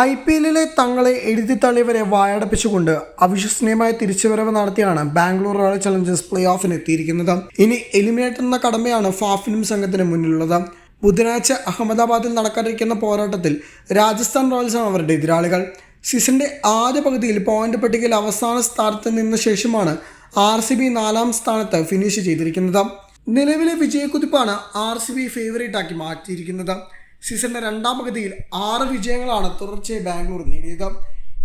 I P എല്ലിലെ തങ്ങളെ എഴുതി തള്ളിയവരെ വായടപ്പിച്ചുകൊണ്ട് അവിശ്വസനീയമായ തിരിച്ചുവരവ് നടത്തിയാണ് ബാംഗ്ലൂർ റോയൽ ചലഞ്ചേഴ്സ് പ്ലേ ഓഫിന് എത്തിയിരിക്കുന്നത്. ഇനി എലിമിനേറ്റർ എന്ന കടമയാണ് ഫാഫിനും സംഘത്തിന് മുന്നിലുള്ളത്. ബുധനാഴ്ച അഹമ്മദാബാദിൽ നടക്കാനിരിക്കുന്ന പോരാട്ടത്തിൽ രാജസ്ഥാൻ റോയൽസാണ് അവരുടെ എതിരാളികൾ. സീസണിന്റെ ആദ്യ പകുതിയിൽ പോയിന്റ് പട്ടികയിൽ അവസാന സ്ഥാനത്ത് നിന്ന ശേഷമാണ് ആർ സി ബി നാലാം സ്ഥാനത്ത് ഫിനിഷ് ചെയ്തിരിക്കുന്നത്. നിലവിലെ വിജയക്കുതിപ്പാണ് ആർ സി ബി ഫേവറേറ്റ് ആക്കി മാറ്റിയിരിക്കുന്നത്. സീസണിന്റെ രണ്ടാം പകുതിയിൽ ആറ് വിജയങ്ങളാണ് തുടർച്ചയായി ബാംഗ്ലൂർ നേടിയത്.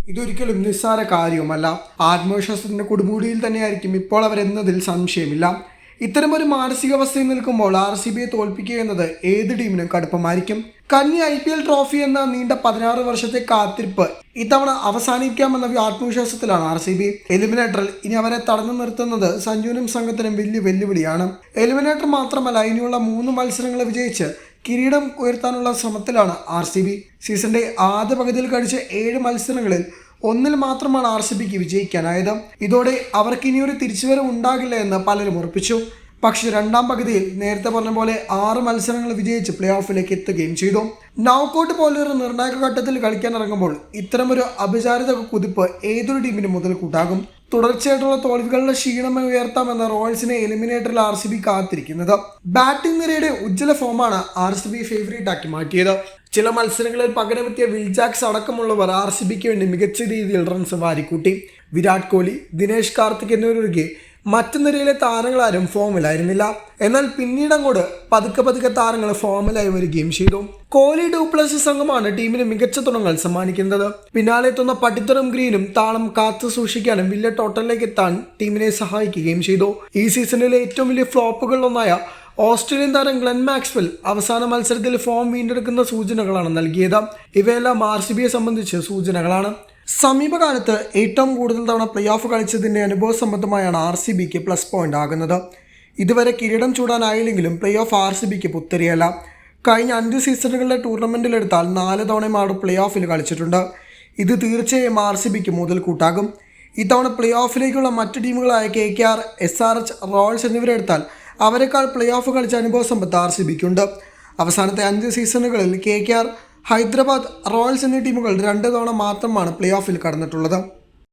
ഇതൊരിക്കലും നിസ്സാര കാര്യവുമല്ല. ആത്മവിശ്വാസത്തിന്റെ കൊടുമുടിയിൽ തന്നെയായിരിക്കും ഇപ്പോൾ അവരെന്നതിൽ സംശയമില്ല. ഇത്തരമൊരു മാനസികാവസ്ഥയിൽ നിൽക്കുമ്പോൾ ആർ സി ബിയെ തോൽപ്പിക്കുക എന്നത് ഏത് ടീമിനും കടുപ്പമായിരിക്കും. കന്നി ഐ പി എൽ ട്രോഫി എന്ന നീണ്ട പതിനാറ് വർഷത്തെ കാത്തിരിപ്പ് ഇത്തവണ അവസാനിക്കാമെന്ന ആത്മവിശ്വാസത്തിലാണ് ആർ സി ബി എലിമിനേറ്ററിൽ ഇനി അവരെ തടഞ്ഞു നിർത്തുന്നത് സഞ്ജുവിനും സംഘത്തിനും വലിയ വെല്ലുവിളിയാണ്. എലിമിനേറ്റർ മാത്രമല്ല ഇനിയുള്ള മൂന്ന് മത്സരങ്ങളെ വിജയിച്ച് കിരീടം ഉയർത്താനുള്ള ശ്രമത്തിലാണ് ആർ സി ബി. സീസണിന്റെ ആദ്യ പകുതിയിൽ കഴിച്ച ഏഴ് മത്സരങ്ങളിൽ ഒന്നിൽ മാത്രമാണ് ആർ സി ബിക്ക് വിജയിക്കാനായത്. ഇതോടെ അവർക്ക് ഇനിയൊരു തിരിച്ചുവരവ് ഉണ്ടാകില്ല എന്ന് പലരും ഉറപ്പിച്ചു. പക്ഷേ രണ്ടാം പകുതിയിൽ നേരത്തെ പറഞ്ഞ പോലെ ആറ് മത്സരങ്ങൾ വിജയിച്ച് പ്ലേ ഓഫിലേക്ക് എത്തുകയും ചെയ്തു. നൗക്കൗട്ട് പോലൊരു നിർണായക ഘട്ടത്തിൽ കളിക്കാൻ ഇറങ്ങുമ്പോൾ ഇത്തരമൊരു അഭിചാരിത കുതിപ്പ് ഏതൊരു ടീമിനും മുതൽക്കൂട്ടാകും. തുടർച്ചയായിട്ടുള്ള തോൽവികളുടെ ക്ഷീണം ഉയർത്താമെന്ന റോയൽസിനെ എലിമിനേറ്ററിൽ ആർ സി ബി കാത്തിരിക്കുന്നത്. ബാറ്റിംഗ് നിരയുടെ ഉജ്ജ്വല ഫോമാണ് ആർ സി ബി ഫേവറേറ്റ് ആക്കി മാറ്റിയത്. ചില മത്സരങ്ങളിൽ പകരമെത്തിയ വിൽജാക്സ് അടക്കമുള്ളവർ ആർ സി ബിക്ക് വേണ്ടി മികച്ച രീതിയിൽ റൺസ് വാരിക്കൂട്ടി. വിരാട് കോഹ്ലി ദിനേശ് കാർത്തിക് എന്നിവരൊഴികെ മറ്റു നിരയിലെ താരങ്ങളാരും ഫോമിലായിരുന്നില്ല. എന്നാൽ പിന്നീട് അങ്ങോട്ട് പതുക്കെ പതുക്കെ താരങ്ങൾ ഫോമിലായി വരികയും ചെയ്തു. കോഹ്ലി ഡൂപ്ലസ് സംഘമാണ് ടീമിന് മികച്ച തുടങ്ങൾ സമ്മാനിക്കുന്നത്. പിന്നാലെ എത്തുന്ന പട്ടിത്തറും ഗ്രീനും താളം കാത്തു സൂക്ഷിക്കാനും വലിയ ടോട്ടലിലേക്ക് എത്താൻ ടീമിനെ സഹായിക്കുകയും ചെയ്തു. ഈ സീസണിലെ ഏറ്റവും വലിയ ഫ്ലോപ്പുകളിലൊന്നായ ഓസ്ട്രേലിയൻ താരം ഗ്ലെൻ മാക്സ്വെൽ അവസാന മത്സരത്തിൽ ഫോം വീണ്ടെടുക്കുന്ന സൂചനകളാണ് നൽകിയത്. ഇവയെല്ലാം ആർ സി ബിയെ സംബന്ധിച്ച് സൂചനകളാണ്. സമീപകാലത്ത് ഏറ്റവും കൂടുതൽ തവണ പ്ലേ ഓഫ് കളിച്ചതിന്റെ അനുഭവ സംബന്ധമായാണ് ആർ സി ബിക്ക് പ്ലസ് പോയിന്റ് ആകുന്നത്. ഇതുവരെ കിരീടം ചൂടാനായില്ലെങ്കിലും പ്ലേ ഓഫ് ആർ സി ബിക്ക് പുത്തരിയല്ല. കഴിഞ്ഞ അഞ്ച് സീസണുകളിലെ ടൂർണമെന്റിലെടുത്താൽ നാല് തവണയും ആട് പ്ലേ ഓഫിൽ കളിച്ചിട്ടുണ്ട്. ഇത് തീർച്ചയായും ആർ സി ബിക്ക് മുതൽ കൂട്ടാകും ഇത്തവണ പ്ലേ ഓഫിലേക്കുള്ള മറ്റ് ടീമുകളായ K K R S R H royals എന്നിവരെടുത്താൽ അവരെക്കാൾ പ്ലേ ഓഫ് കളിച്ച അനുഭവ സമ്പത്ത് ആർ സി ബിക്കുണ്ട്. അവസാനത്തെ അഞ്ച് സീസണുകളിൽ K K R Hyderabad royals എന്നീ ടീമുകൾ രണ്ട് തവണ മാത്രമാണ് പ്ലേ ഓഫിൽ കടന്നിട്ടുള്ളത്.